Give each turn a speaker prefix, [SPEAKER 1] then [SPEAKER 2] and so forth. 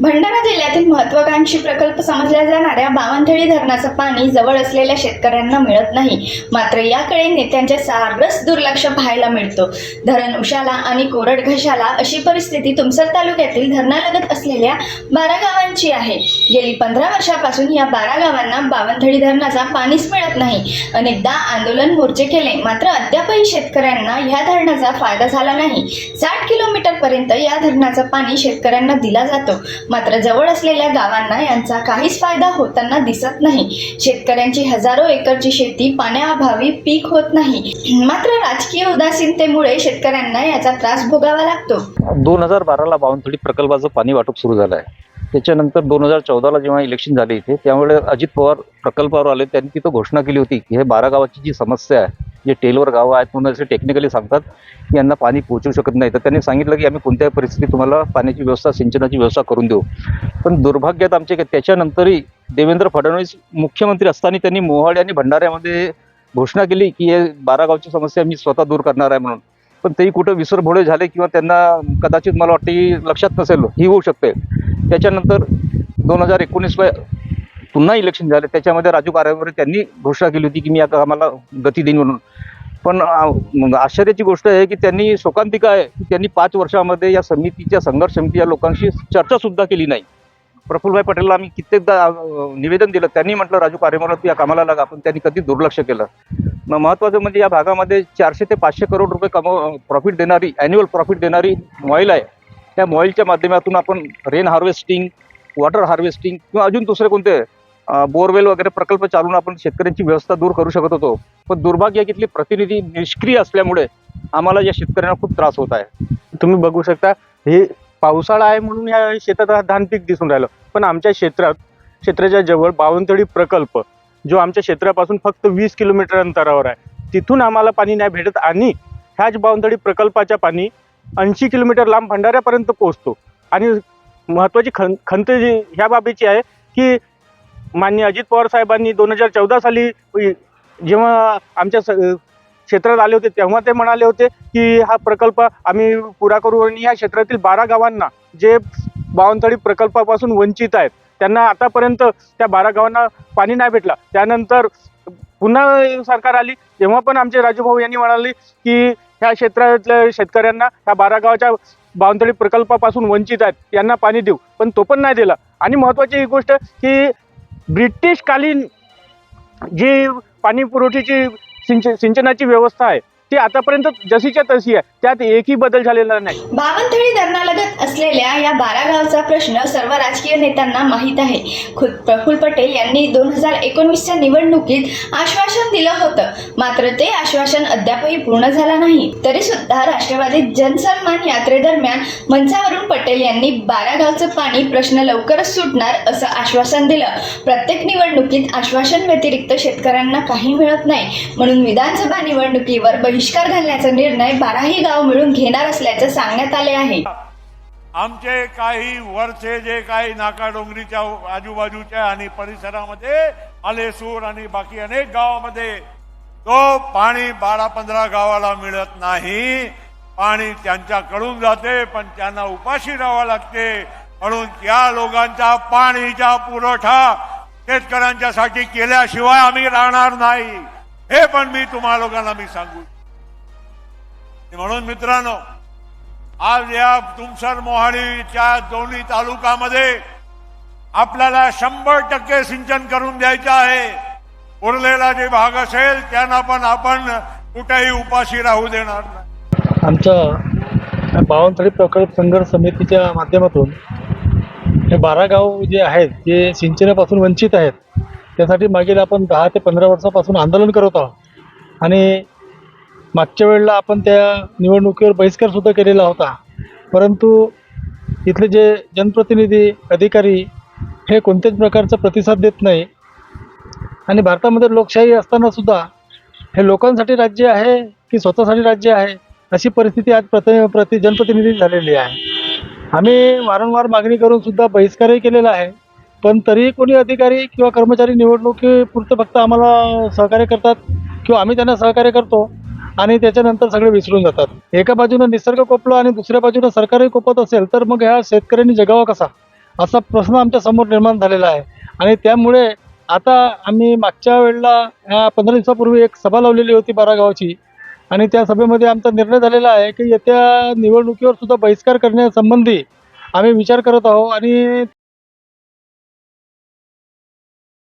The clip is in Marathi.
[SPEAKER 1] भंडारा जिल्ह्यातील महत्वाकांक्षी प्रकल्प समजल्या जाणाऱ्या बावनथळी धरणाचं पाणी जवळ असलेल्या शेतकऱ्यांना मिळत नाही. मात्र याकडे नेत्यांच्या सारस दुर्लक्ष पाहायला मिळतो. धरण उशाला आणि कोरड घशाला अशी परिस्थिती तुमसर तालुक्यातील धरणालगत असलेल्या बारा गावांची आहे. गेली पंधरा वर्षापासून या बारा गावांना बावनथळी धरणाचा पाणीच मिळत नाही. अनेकदा आंदोलन मोर्चे केले मात्र अद्यापही शेतकऱ्यांना या धरणाचा फायदा झाला नाही. साठ किलोमीटर पर्यंत या धरणाचं पाणी शेतकऱ्यांना दिला जातो. मात्र जवळ असलेल्या गावांना यांचा काहीच फायदा होताना दिसत नाही. शेतकऱ्यांची हजारो एकरची शेती पाण्याअभावी पीक होत नाही. मात्र राजकीय उदासीनतेमुळे शेतकऱ्यांना याचा त्रास भोगावा लागतो.
[SPEAKER 2] दोन हजार बाराला बावनथडी प्रकल्पाचं पाणी वाटप सुरू झालं आहे. त्याच्यानंतर दोन हजार चौदाला जेव्हा इलेक्शन झाले इथे त्यामुळे अजित पवार प्रकल्पावर आले त्यांनी तिथं घोषणा केली होती की हे बारा गावाची जी समस्या आहे जे टेलवर गावं आहेत म्हणून असे टेक्निकली सांगतात की यांना पाणी पोहोचू शकत नाही. तर त्यांनी सांगितलं की आम्ही कोणत्याही परिस्थितीत तुम्हाला पाण्याची व्यवस्था सिंचनाची व्यवस्था करून देऊ. पण दुर्भाग्यात आमचे त्याच्यानंतरही देवेंद्र फडणवीस मुख्यमंत्री असताना त्यांनी मोहाडी आणि भंडाऱ्यामध्ये घोषणा केली की हे बारा गावची समस्या मी स्वतः दूर करणार आहे म्हणून. पण तेही कुठं विसरभोळे झाले किंवा त्यांना कदाचित मला वाटते की लक्षात नसेल ही होऊ शकते. त्याच्यानंतर दोन हजार एकोणीसला पुन्हा इलेक्शन झालं त्याच्यामध्ये राजू कारभारी त्यांनी घोषणा केली होती की मी आता आम्हाला गती देईन म्हणून. पण मग आश्चर्याची गोष्ट आहे की त्यांनी शोकांतिका आहे की त्यांनी पाच वर्षामध्ये या समितीच्या संघर्ष समिती या लोकांशी चर्चा सुद्धा केली नाही. प्रफुल्लभाई पटेलला आम्ही कित्येकदा निवेदन दिलं. त्यांनी म्हटलं राजू कार्यभार या कामाला लागा. पण त्यांनी कधी दुर्लक्ष केलं. मग महत्त्वाचं म्हणजे या भागामध्ये चारशे ते पाचशे करोड रुपये कमाव प्रॉफिट देणारी ॲन्युअल प्रॉफिट देणारी मॉईल आहे. त्या मॉईलच्या माध्यमातून आपण रेन हार्वेस्टिंग वॉटर हार्वेस्टिंग किंवा अजून दुसरे कोणते बोरवेल वगैरे प्रकल्प चालून आपण शेतकऱ्यांची व्यवस्था दूर करू शकत होतो. पण दुर्भाग्य तिथली प्रतिनिधी निष्क्रिय असल्यामुळे आम्हाला या शेतकऱ्यांना खूप त्रास होत आहे.
[SPEAKER 3] तुम्ही बघू शकता हे पावसाळा आहे म्हणून या शेतात हा धान पीक दिसून राहिलं. पण आमच्या क्षेत्रात क्षेत्राच्या जवळ बावनतळी प्रकल्प जो आमच्या क्षेत्रापासून फक्त वीस किलोमीटर अंतरावर आहे. तिथून आम्हाला पाणी नाही भेटत आणि ह्याच बावनतळी प्रकल्पाच्या पाणी ऐंशी किलोमीटर लांब भंडाऱ्यापर्यंत पोहोचतो. आणि महत्त्वाची खं खंत जी ह्या बाबीची आहे की माननीय अजित पवार साहेबांनी दोन हजार चौदा साली जेव्हा आमच्या स- क्षेत्रात आले होते तेव्हा ते म्हणाले होते की हा प्रकल्प आम्ही पुरा करू आणि या क्षेत्रातील बारा गावांना जे बावनथळी प्रकल्पापासून वंचित आहेत त्यांना आतापर्यंत त्या बारा गावांना पाणी नाही भेटला. त्यानंतर पुन्हा सरकार आली तेव्हा पण आमचे राजूभाऊ यांनी म्हणाले की ह्या क्षेत्रातल्या शेतकऱ्यांना ह्या बारा गावाच्या बावनथळी प्रकल्पापासून वंचित आहेत यांना पाणी देऊ. पण तो पण नाही दिला. आणि महत्त्वाची ही गोष्ट की ब्रिटिशकालीन जी पाणी पुरवठ्याची सिंच सिंचनाची व्यवस्था आहे ती आतापर्यंत जशीच्या तशी आहे. त्यात एकही बदल झालेला नाही.
[SPEAKER 1] बावनथळी धरणालगत असलेल्या या बारा गावचा प्रश्न सर्व राजकीय नेत्यांना माहीत आहे. खुद प्रफुल्ल पटेल यांनी दोन हजार एकोणवीसच्या निवडणुकीत आश्वासन दिलं होतं. मात्र ते आश्वासन अद्यापही पूर्ण झालं नाही. तरी सुद्धा राष्ट्रवादी जनसन्मान यात्रेदरम्यान मंचावरून पटेल यांनी बारा गावचं पाणी प्रश्न लवकरच सुटणार असं आश्वासन दिलं. प्रत्येक निवडणुकीत आश्वासन व्यतिरिक्त शेतकऱ्यांना काही मिळत नाही. म्हणून विधानसभा निवडणुकीवर बहिष्कार घालण्याचा निर्णय बाराही गाव मिळून घेणार असल्याचं सांगण्यात आले आहे.
[SPEAKER 4] आमचे काही वरचे जे काही नाकाडोंगरीच्या आजूबाजूच्या आणि परिसरामध्ये आलेसूर आणि बाकी अनेक गावामध्ये तो पाणी बारा पंधरा गावाला मिळत नाही. पाणी त्यांच्याकडून जाते पण त्यांना उपाशी राहावं लागते. म्हणून त्या लोकांचा पाणीचा पुरवठा शेतकऱ्यांच्यासाठी केल्याशिवाय आम्ही राहणार नाही. हे पण मी तुम्हा लोकांना मी सांगू म्हणून मित्रांनो आज या तुमसर मोहाडीच्या दोन्ही तालुकामध्ये आपल्याला शंभर टक्के सिंचन करून द्यायचं आहे. उरलेला जे भाग असेल त्यांना पण आपण कुठेही उपाशी राहू देणार नाही.
[SPEAKER 5] आमच्या बावनथडी प्रकल्प संघर्ष समितीच्या माध्यमातून हे बारा गाव जे आहेत जे सिंचनापासून वंचित आहेत त्यासाठी मागील आपण दहा ते पंधरा वर्षापासून आंदोलन करत आहोत. आणि मागच्या वेळेला आपण त्या निवडणुकीवर बहिष्कारसुद्धा केलेला होता. परंतु इथले जे जनप्रतिनिधी अधिकारी हे कोणत्याच प्रकारचा प्रतिसाद देत नाही. आणि भारतामध्ये लोकशाही असतानासुद्धा हे लोकांसाठी राज्य आहे की स्वतःसाठी राज्य आहे अशी परिस्थिती आज प्रति प्रति जनप्रतिनिधी झालेली आहे. आम्ही वारंवार मागणी करूनसुद्धा बहिष्कारही केलेला आहे. पण तरीही कोणी अधिकारी किंवा कर्मचारी निवडणुकीपुरतं फक्त आम्हाला सहकार्य करतात किंवा आम्ही त्यांना सहकार्य करतो आणि त्याच्यानंतर सगळे विसरून जातात. एका बाजूनं निसर्ग कोपला आणि दुसऱ्या बाजूनं सरकारही कोपत असेल तर मग ह्या शेतकऱ्यांनी जगावा कसा? असा प्रश्न आमच्यासमोर निर्माण झालेला आहे. आणि त्यामुळे आता आम्ही मागच्या वेळेला पंधरा दिवसापूर्वी एक सभा लावलेली होती बारा गावाची. आणि त्या सभेमध्ये आमचा निर्णय झालेला आहे की येत्या निवडणुकीवर सुद्धा बहिष्कार करण्यासंबंधी आम्ही विचार करत आहोत आणि